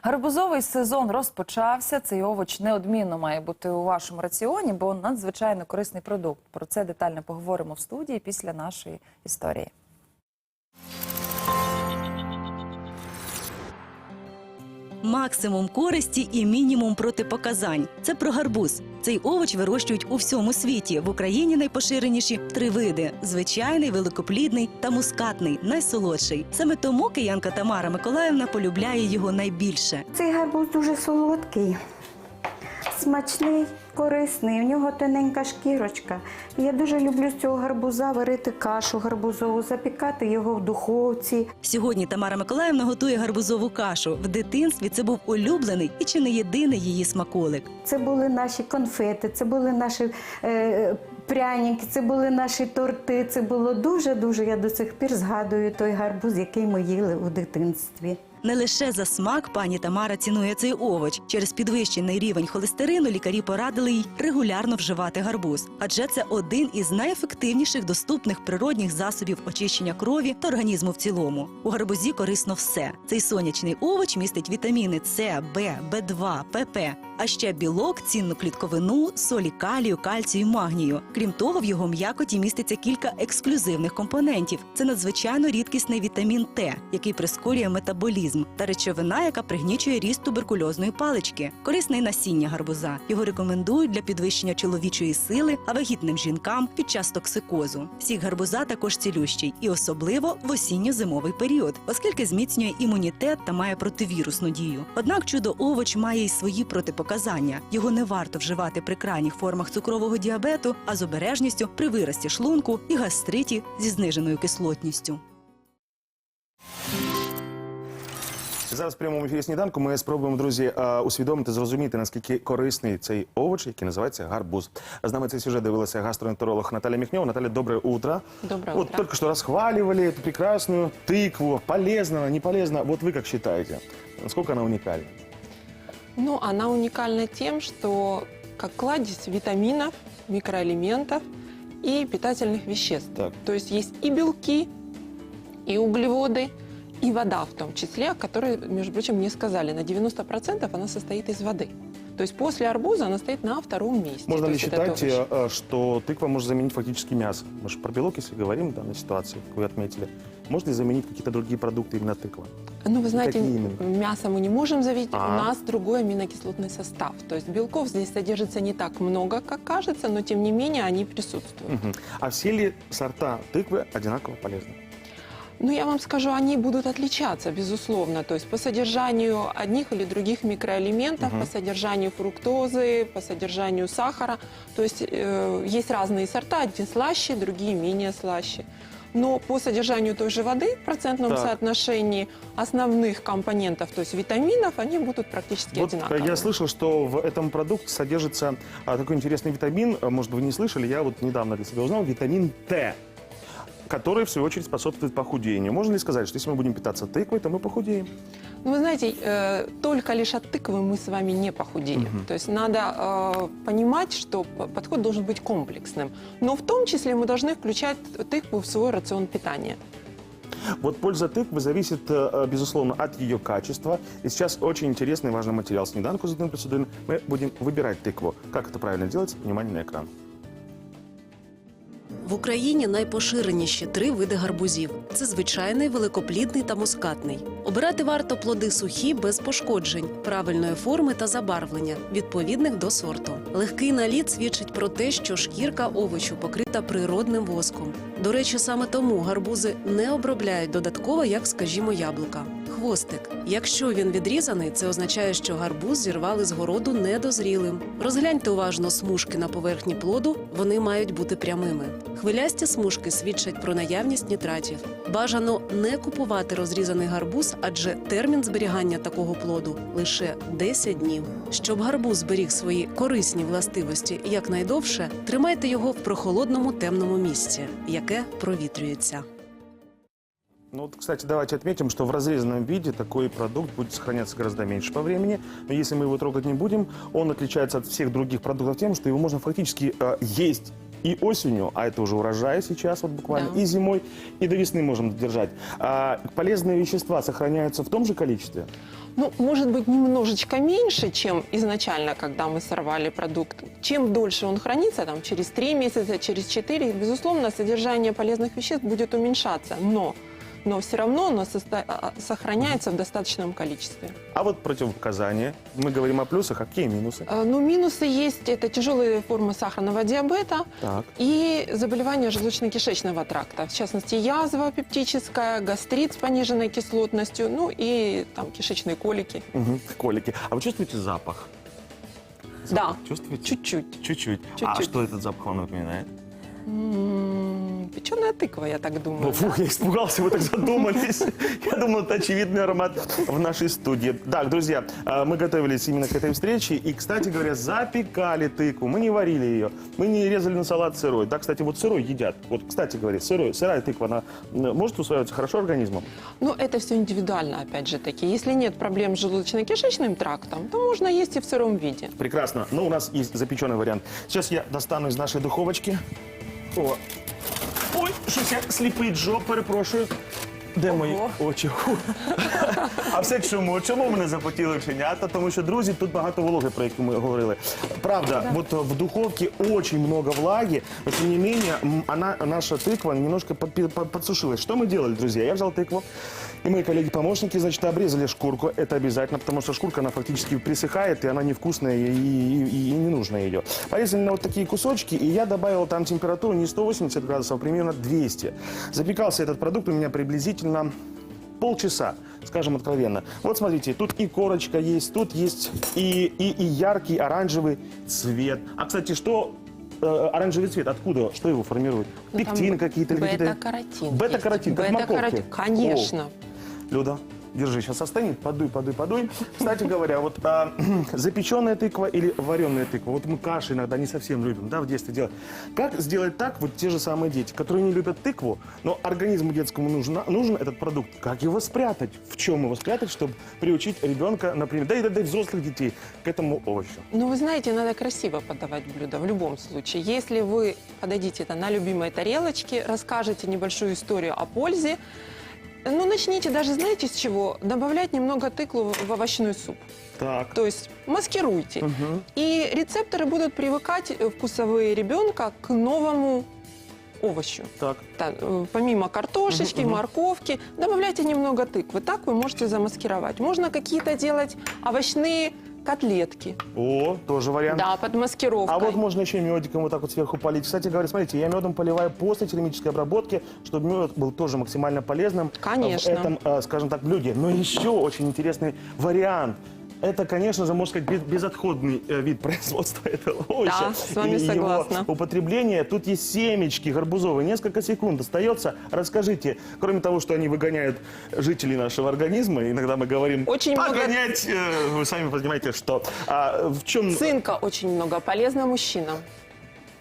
Гарбузовий сезон розпочався. Цей овоч неодмінно має бути у вашому раціоні, бо надзвичайно корисний продукт. Про це детально поговоримо в студії після нашої історії. Максимум користі і мінімум протипоказань. Це про гарбуз. Цей овоч вирощують у всьому світі. В Україні найпоширеніші три види: звичайний, великоплідний та мускатний, найсолодший. Саме тому киянка Тамара Миколаївна полюбляє його найбільше. Цей гарбуз дуже солодкий, смачний, корисний. У нього тоненька шкірочка. Я дуже люблю з цього гарбуза варити кашу гарбузову, запікати його в духовці. Сьогодні Тамара Миколаївна готує гарбузову кашу. В дитинстві це був улюблений і чи не єдиний її смаколик. Це були наші конфети, це були наші е, пряники, це були наші торти. Це було дуже-дуже. Я до сих пір згадую той гарбуз, який ми їли у дитинстві. Не лише за смак пані Тамара цінує цей овоч. Через підвищений рівень холестерину лікарі порадили їй регулярно вживати гарбуз, адже це один із найефективніших доступних природних засобів очищення крові та організму в цілому. У гарбузі корисно все. Цей сонячний овоч містить вітаміни С, Б, Б2, ПП, а ще білок, цінну клітковину, солі калію, кальцію, магнію. Крім того, в його м'якоті міститься кілька ексклюзивних компонентів. Це надзвичайно рідкісний вітамін Т, який прискорює метаболізм, та речовина, яка пригнічує ріст туберкульозної палички. Корисне насіння гарбуза. Його рекомендують для підвищення чоловічої сили, а вагітним жінкам під час токсикозу. Сік гарбуза також цілющий, і особливо в осінньо-зимовий період, оскільки зміцнює імунітет та має противірусну дію. Однак чудо овоч має й свої протипоказання. Його не варто вживати при крайніх формах цукрового діабету, а з обережністю при вирості шлунку і гастриті зі зниженою кислотністю. Зараз в прямому ефірі сніданку ми спробуємо, друзі, е, усвідомити, зрозуміти, наскільки корисний цей овоч, який називається гарбуз. З нами цей сюжет дивилася гастроентеролог Наталья Михнева. Наталья, доброе утро. Доброе вот утро. только что расхваливали эту прекрасную тыкву. Полезно она, не полезно? Вот вы как считаете? Насколько она уникальна? Ну, она уникальна тем, что как кладезь витаминов, микроэлементов и питательных веществ. Так. То есть есть и белки, и углеводы, и вода в том числе, о которой, между прочим, мне сказали, на 90% она состоит из воды. То есть после арбуза она стоит на втором месте. Можно То ли считать, э, что тыква может заменить фактически мясо? Мы же про белок, если говорим в данной ситуации, как вы отметили. Может ли заменить какие-то другие продукты именно тыква? Ну, вы знаете, мясо мы не можем заменить, А. у нас другой аминокислотный состав. То есть белков здесь содержится не так много, как кажется, но тем не менее они присутствуют. Мгм. А все ли сорта тыквы одинаково полезны? Ну, я вам скажу, они будут отличаться, безусловно. То есть по содержанию одних или других микроэлементов, по содержанию фруктозы, по содержанию сахара. То есть э, есть разные сорта, одни слаще, другие менее слаще. Но по содержанию той же воды в процентном Так. соотношении основных компонентов, то есть витаминов, они будут практически Вот э, одинаковые. я слышал, что в этом продукте содержится а, такой интересный витамин, а, может, вы не слышали, я вот недавно для себя узнал, витамин Т, который, в свою очередь, способствует похудению. Можно ли сказать, что если мы будем питаться тыквой, то мы похудеем? Ну, вы знаете, э, только лишь от тыквы мы с вами не похудеем. Мгм. То есть надо э, понимать, что подход должен быть комплексным. Но в том числе мы должны включать тыкву в свой рацион питания. Вот польза тыквы зависит, э, безусловно, от ее качества. И сейчас очень интересный и важный материал. Снеданку за процедуры мы будем выбирать тыкву. Как это правильно делать? Внимание на экран. В Україні найпоширеніші три види гарбузів: це звичайний, великоплідний та мускатний. Обирати варто плоди сухі без пошкоджень, правильної форми та забарвлення, відповідних до сорту. Легкий наліт свідчить про те, що шкірка овочу покрита природним воском. До речі, саме тому гарбузи не обробляють додатково, як, скажімо, яблука. Хвостик. Якщо він відрізаний, це означає, що гарбуз зірвали з городу недозрілим. Розгляньте уважно смужки на поверхні плоду, вони мають бути прямими. Хвилясті смужки свідчать про наявність нітратів. Бажано не купувати розрізаний гарбуз, адже термін зберігання такого плоду лише 10 днів. Щоб гарбуз зберіг свої корисні властивості якнайдовше, тримайте його в прохолодному темному місці, яке провітрюється. Ну вот, кстати, давайте отметим, что в разрезанном виде такой продукт будет сохраняться гораздо меньше по времени. Но если мы его трогать не будем, он отличается от всех других продуктов тем, что его можно фактически э, есть и осенью, а это уже урожай сейчас, вот буквально, Да. и зимой, и до весны можем держать. А полезные вещества сохраняются в том же количестве? Ну, может быть, немножечко меньше, чем изначально, когда мы сорвали продукт. Чем дольше он хранится, там, через 3 месяца, через 4, безусловно, содержание полезных веществ будет уменьшаться. Но, но все равно оно а, а, сохраняется в достаточном количестве. А вот противопоказания. Мы говорим о плюсах, а какие минусы? А, Ну, минусы есть. Это тяжелые формы сахарного диабета Так. и заболевания желудочно-кишечного тракта. В частности, язва пептическая, гастрит с пониженной кислотностью, ну и там кишечные колики. Мгм, Колики. А вы чувствуете запах? Да, Чувствуете? чуть-чуть. Чуть-чуть. А что этот запах вам напоминает? Печеная тыква, я так думаю. Фух, я испугался, вы так задумались. Я думал, это очевидный аромат в нашей студии. Так, друзья, а, мы готовились именно к этой встрече. И, кстати говоря, запекали тыкву. Мы не варили ее. Мы не резали на салат сырой. Да, кстати, вот сырой едят. Вот, кстати говоря, сырой, сырая тыква, она м, может усваиваться хорошо организмом? Ну, это все индивидуально, опять же таки. Если нет проблем с желудочно-кишечным трактом, то можно есть и в сыром виде. Прекрасно. Но у нас есть запеченный вариант. Сейчас я достану из нашей духовочки. О. Ой, щось я сліпий джоб, перепрошую. Де мої очі? Фу. А все чому? Чому мене запотіли оченята? Тому що, друзі, тут багато вологи, про яку ми говорили. Правда, вот в духовке очень много влаги, но тем не менее м, она, наша тыква немножко подпи- под- подсушилась. Что мы делали, друзья? Я взял тыкву, И мои коллеги-помощники, значит, обрезали шкурку. Это обязательно, потому что шкурка, она фактически присыхает, и она невкусная, и, и- и- и не нужно ее. Порезали на вот такие кусочки, и я добавил там температуру не 180 градусов, а примерно 200. Запекался этот продукт у меня приблизительно полчаса, скажем откровенно. Вот смотрите, тут и корочка есть, тут есть и, и, и яркий оранжевый цвет. А, кстати, что э, оранжевый цвет, откуда, что его формирует? Ну, Пектин какие-то? Бета-каротин. Бета-каротин, есть. как морковки. Бета-каротин, конечно. О, Люда, держи, сейчас остынет, подуй, подуй, подуй. Кстати говоря, вот а, запеченная тыква или вареная тыква, вот мы каши иногда не совсем любим, да, в детстве делать. Как сделать так, вот те же самые дети, которые не любят тыкву, но организму детскому нужен, нужен этот продукт, как его спрятать, в чем его спрятать, чтобы приучить ребенка, например, да и, да и взрослых детей к этому овощу. Ну, вы знаете, надо красиво подавать блюдо в любом случае. Если вы подадите это на любимой тарелочке, расскажете небольшую историю о пользе, ну, начните даже, знаете, с чего? Добавлять немного тыквы в овощной суп. Так. То есть маскируйте. Мгм. И рецепторы будут привыкать э, вкусовые ребенка к новому овощу. Так. Так, э, помимо картошечки, Мгм, мгм. морковки, добавляйте немного тыквы. Так вы можете замаскировать. Можно какие-то делать овощные котлетки. О, тоже вариант. Да, под маскировкой. А вот можно еще медиком вот так вот сверху полить. Кстати говоря, смотрите, я медом поливаю после термической обработки, чтобы мед был тоже максимально полезным Конечно. в этом, э, скажем так, блюде. Но еще очень интересный вариант. Это, конечно же, можно сказать, без- безотходный э, вид производства этого овоща. Да, с вами и согласна. Его употребление. Тут есть семечки гарбузовые. Несколько секунд остается. Расскажите, кроме того, что они выгоняют жителей нашего организма, иногда мы говорим Очень много- погонять, э, вы сами понимаете, что. А в чем... Цинка очень много, полезно мужчинам.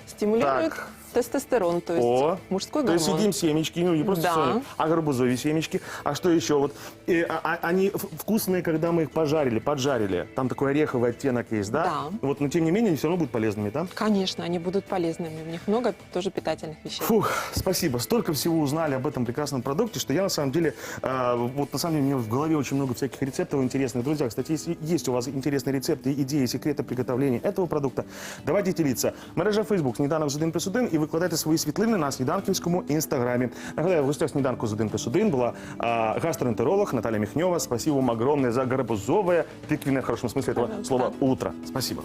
Стимулирует Так. Тестостерон, то есть О, мужской то гормон. есть едим семечки, ну не просто Да. соли, а гарбузовые семечки. А что еще? Вот э, а- а- они вкусные, когда мы их пожарили, поджарили. Там такой ореховый оттенок есть, да? Да. Вот, но тем не менее они все равно будут полезными, да? Конечно, они будут полезными. В них много тоже питательных веществ. Фух, спасибо. Столько всего узнали об этом прекрасном продукте, что я на самом деле, э, вот на самом деле у меня в голове очень много всяких рецептов интересных. Друзья, кстати, если есть у вас интересные рецепты, идеи, секреты приготовления этого продукта, давайте делиться. Мережа Facebook «Сніданок з 1 плюс 1» і викладайте свої світлини на сніданківському інстаграмі. Нагадаю, в гостях «Сніданку з 1 плюс 1» була а, гастроэнтеролог Наталья Михнева. Спасибо вам огромное за гарбузовое, тыквенное, в хорошем смысле этого слова, утро. Спасибо.